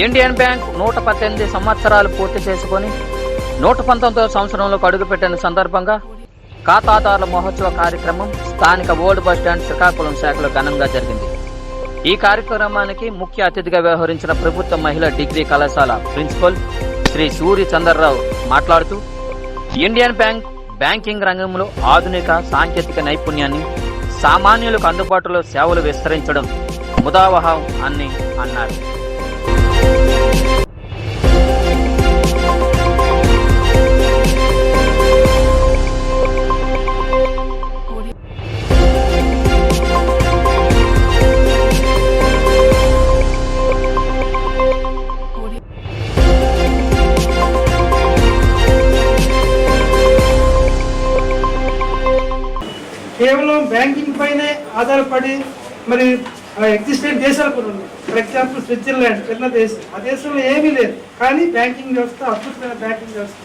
Indian bank నూట పద్దెనిమిది సంవత్సరాలు పూర్తి చేసుకొని నూట పంతొమ్మిదవ సంవత్సరంలో అడుగుపెట్టిన సందర్భంగా ఖాతాదారుల మహోత్సవ కార్యక్రమం స్థానిక ఓల్డ్ బస్ స్టాండ్ శ్రీకాకుళం శాఖలో ఘనంగా జరిగింది. ఈ కార్యక్రమానికి ముఖ్య అతిథిగా వ్యవహరించిన ప్రభుత్వ మహిళా డిగ్రీ కళాశాల ప్రిన్సిపల్ శ్రీ సూరి చంద్రరావు మాట్లాడుతూ ఇండియన్ బ్యాంక్ బ్యాంకింగ్ రంగంలో ఆధునిక సాంకేతిక నైపుణ్యాన్ని సామాన్యులకు అందుబాటులో సేవలు విస్తరించడం ముదావహం అని అన్నారు. కేవలం బ్యాంకింగ్ పైనే ఆధారపడి మరి ఎగ్జిస్టెంట్ దేశాలు కూడా ఉన్నాయి ఫర్ ఎగ్జాంపుల్ స్విట్జర్లాండ్ చిన్న దేశం. ఆ దేశంలో ఏమీ లేదు. కానీ బ్యాంకింగ్ వ్యవస్థ అద్భుతమైన బ్యాంకింగ్ వ్యవస్థ.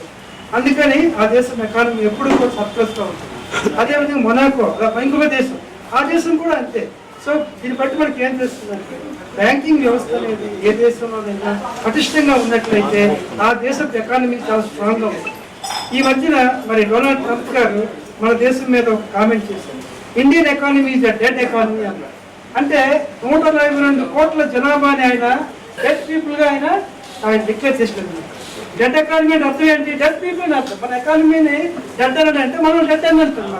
అందుకని ఆ దేశం ఎకానమీ ఎప్పుడు కూడా సర్ప్లస్గా ఉంటుంది. అదేవిధంగా మొనాకో ఇంకొక దేశం. ఆ దేశం కూడా అంతే. సో దీన్ని బట్టి మనకి ఏం తెలుస్తుందంటే బ్యాంకింగ్ వ్యవస్థ అనేది ఏ దేశంలోనైనా పటిష్టంగా ఉన్నట్లయితే ఆ దేశపు ఎకానమీ చాలా స్ట్రాంగ్గా ఉంటుంది. ఈ మధ్యన మరి డొనాల్డ్ ట్రంప్ గారు మన దేశం మీద ఒక కామెంట్ చేశారు. Indian economy is dead economy అన్నారు. అంటే నూట నలభై రెండు కోట్ల జనాభాని ఆయన డెడ్ పీపుల్గా ఆయన ఆయన డిక్లేర్ చేసినది డెడ్ ఎకానమీ అంటే అర్థం ఏంటి? డెడ్ పీపుల్ అని అర్థం. మన ఎకానమీని డెడ్ అని అంటే మనం డెడ్ అని అంటాం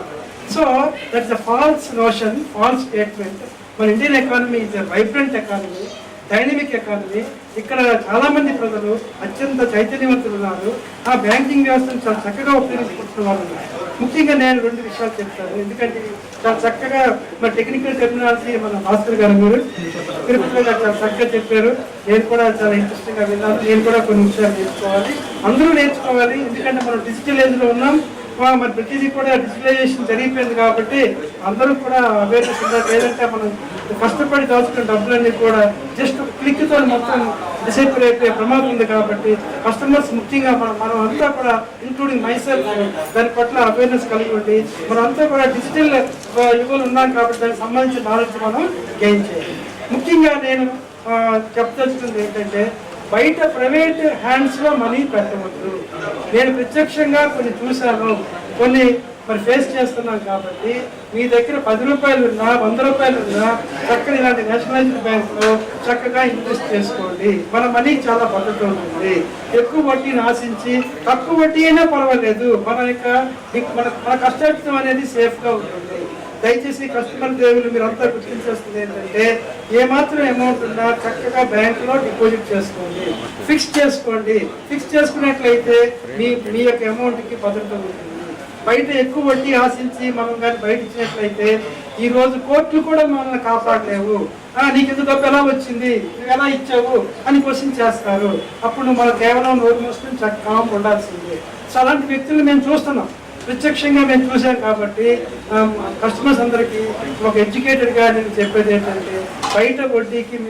so that's a false notion false statement మన Indian economy is vibrant economy dynamic economy ఇక్కడ చాలా మంది ప్రజలు అత్యంత చైతన్యవంతులు ఉన్నారు. ఆ బ్యాంకింగ్ వ్యవస్థను చాలా చక్కగా ఉపయోగించుకుంటున్న వాళ్ళు ఉన్నారు. ముఖ్యంగా నేను రెండు విషయాలు చెప్తాను. ఎందుకంటే చాలా చక్కగా మన టెక్నికల్ టెర్మినాలజీ మన భాస్కర్ గారు మీరు తిరుపతిలో గారు చాలా చక్కగా చెప్పారు. నేను కూడా చాలా ఇంట్రెస్టింగ్గా విన్నాను. నేను కూడా కొన్ని విషయాలు నేర్చుకోవాలి. అందరూ నేర్చుకోవాలి. ఎందుకంటే మనం డిజిటల్ ఏజ్లో ఉన్నాం. మరి ప్రతిదీ కూడా డిజిటలైజేషన్ జరిగిపోయింది కాబట్టి అందరూ కూడా అవేర్నెస్ ఉండాలి. లేదంటే మనం కష్టపడి దాచుకున్న డబ్బులన్నీ కూడా జస్ట్ క్లిక్తో మొత్తం డిసైపుల్ అయిపోయే ప్రమాదం ఉంది కాబట్టి కస్టమర్స్ ముఖ్యంగా మనం మనం అంతా కూడా ఇంక్లూడింగ్ మైసెల్ దాని పట్ల అవేర్నెస్ కలిగి ఉండి మనం అంతా కూడా డిజిటల్ యుగంలో ఉన్నాం కాబట్టి దానికి సంబంధించిన నాలెడ్జ్ మనం గెయిన్ చేయాలి. ముఖ్యంగా నేను చెప్పదలుచుకుంది ఏంటంటే బయట ప్రైవేట్ హ్యాండ్స్లో మనీ పెట్టవద్దు. నేను ప్రత్యక్షంగా కొన్ని చూశాను కొన్ని మరి ఫేస్ చేస్తున్నాం కాబట్టి మీ దగ్గర పది రూపాయలు ఉన్నా వంద రూపాయలు ఉన్నా చక్కని ఇలాంటి నేషనలైజ్డ్ బ్యాంకులో చక్కగా ఇన్వెస్ట్ చేసుకోండి. మన మనీ చాలా భద్రత ఉంటుంది. ఎక్కువ వడ్డీని ఆశించి తక్కువ వడ్డీ అయినా పర్వాలేదు. మన యొక్క మన మన కష్టం అనేది సేఫ్గా ఉంటుంది. దయచేసి కస్టమర్ దేవులు మీరు అంతా గుర్తించేస్తుంది ఏంటంటే ఏమాత్రం అమౌంట్ ఉన్నా చక్కగా బ్యాంకులో డిపాజిట్ చేసుకోండి. ఫిక్స్ చేసుకోండి. ఫిక్స్ చేసుకున్నట్లయితే మీ మీ యొక్క అమౌంట్కి భద్రత ఉంటుంది. బయట ఎక్కువ వడ్డీ ఆశించి మనం కానీ బయట ఇచ్చినట్లయితే ఈ రోజు కోర్టులు కూడా మనల్ని కాపాడలేవు. నీకు ఎందుకు డబ్బు ఎలా వచ్చింది? నువ్వు ఎలా ఇచ్చావు? అని క్వశ్చన్ చేస్తారు. అప్పుడు నువ్వు మనం కేవలం నోరు మూసుకుని చక్కగా ఉండాల్సిందే. సో అలాంటి వ్యక్తులు మేము చూస్తున్నాం. ప్రత్యక్షంగా మేము చూసాం కాబట్టి కస్టమర్స్ అందరికీ ఒక ఎడ్యుకేటెడ్గా నేను చెప్పేది ఏంటంటే బయట వడ్డీకి మీరు